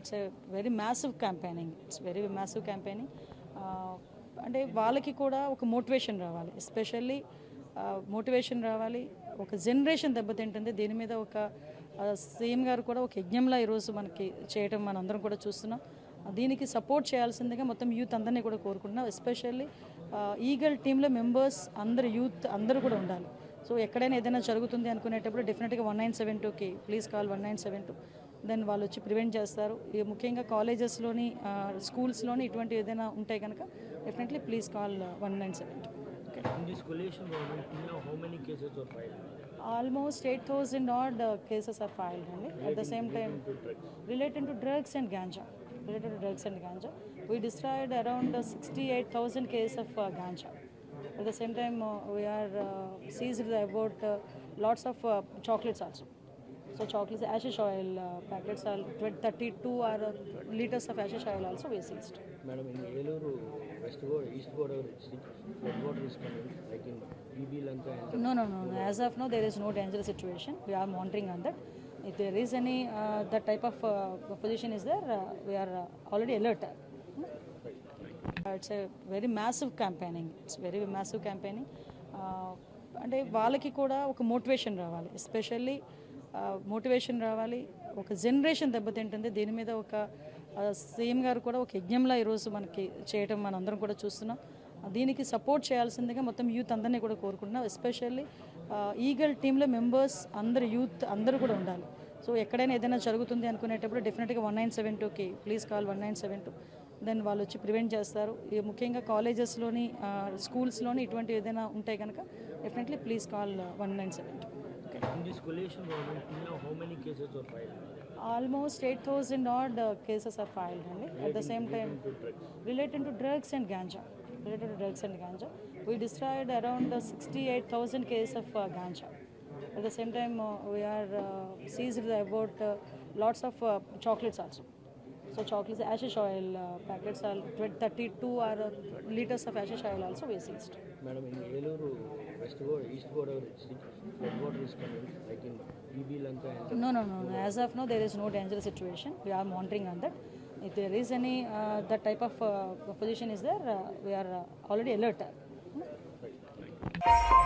It's a very massive campaigning it's very massive campaigning అంటే వాళ్ళకి కూడా ఒక మోటివేషన్ రావాలి. ఎస్పెషల్లీ మోటివేషన్ uh, రావాలి. ఒక జనరేషన్ దెబ్బతింటుంది. దీని మీద ఒక uh, సీఎం గారు కూడా ఒక యజ్ఞంలా ఈరోజు మనకి చేయటం మనందరం కూడా చూస్తున్నాం. Uh, దీనికి సపోర్ట్ చేయాల్సిందిగా మొత్తం యూత్ అందరినీ కూడా కోరుకుంటున్నాం. ఎస్పెషల్లీ ఈగల్ టీంలో మెంబర్స్ అందరు యూత్ అందరూ కూడా ఉండాలి. సో ఎక్కడైనా ఏదైనా జరుగుతుంది అనుకునేటప్పుడు డెఫినెట్గా వన్ నైన్ సెవెన్ టూకి please call one nine seven two then వాళ్ళు వచ్చి ప్రివెంట్ చేస్తారు ఇక ముఖ్యంగా కాలేజెస్లోని స్కూల్స్లోని ఇటువంటి ఏదైనా ఉంటే కనుక definitely please call one nine seven two okay In this coalition government, till now, how many cases were filed? Almost eight thousand odd cases are filed అండి at the same time related to drugs and ganja related to drugs and ganja we destroyed around sixty eight thousand case of ganja at the same time we are seized about lots of chocolates Also so chocolates hashish oil packets are thirty two are litres of hashish oil also we seized Madam, in Eluru, West Godavari, East Godavari flood water is coming, like in EB Lanka No, no, no, no. As of now, there is no dangerous situation. We are monitoring on that. If there is any uh, that type of uh, position is there, uh, we are uh, already alert. Uh, it's a very massive campaigning. It's very massive campaigning. Uh, అంటే వాళ్ళకి కూడా ఒక motivation రావాలి especially motivation రావాలి. ఒక generation దెబ్బతింటుంది. దీని మీద ఒక సీఎం గారు కూడా ఒక యజ్ఞంలా ఈరోజు మనకి చేయటం మనందరం కూడా చూస్తున్నాం. దీనికి సపోర్ట్ చేయాల్సిందిగా మొత్తం యూత్ అందరినీ కూడా కోరుకుంటున్నాం. ఎస్పెషల్లీ ఈగల్ టీంలో మెంబర్స్ అందరు యూత్ అందరూ కూడా ఉండాలి. సో ఎక్కడైనా ఏదైనా జరుగుతుంది అనుకునేటప్పుడు డెఫినెట్గా వన్ నైన్ సెవెన్ టూకి please call one nine seven two then వాళ్ళు వచ్చి ప్రివెంట్ చేస్తారు. ముఖ్యంగా కాలేజెస్లోని స్కూల్స్లోని ఇటువంటి ఏదైనా ఉంటే కనుక definitely please call one nine seven two In this coalition government, now how many cases were filed? Almost 8,000 odd uh, cases are filed. At the same time, relating to drugs and ganja. Related to drugs and ganja. We destroyed around uh, 68,000 cases of uh, ganja. At the same time, uh, we are uh, seized about uh, lots of chocolates also. So chowkees, ashish oil uh, packets are 32 are uh, liters of ashish oil also we seized. Madam, in Eluru, West Board, East Board, flood water is coming, like in BB Lanka. And no, no, no, no. As of now, there is no dangerous situation. We are monitoring on that. If there is any uh, that type of uh, position is there, uh, we are uh, already alert. Hmm?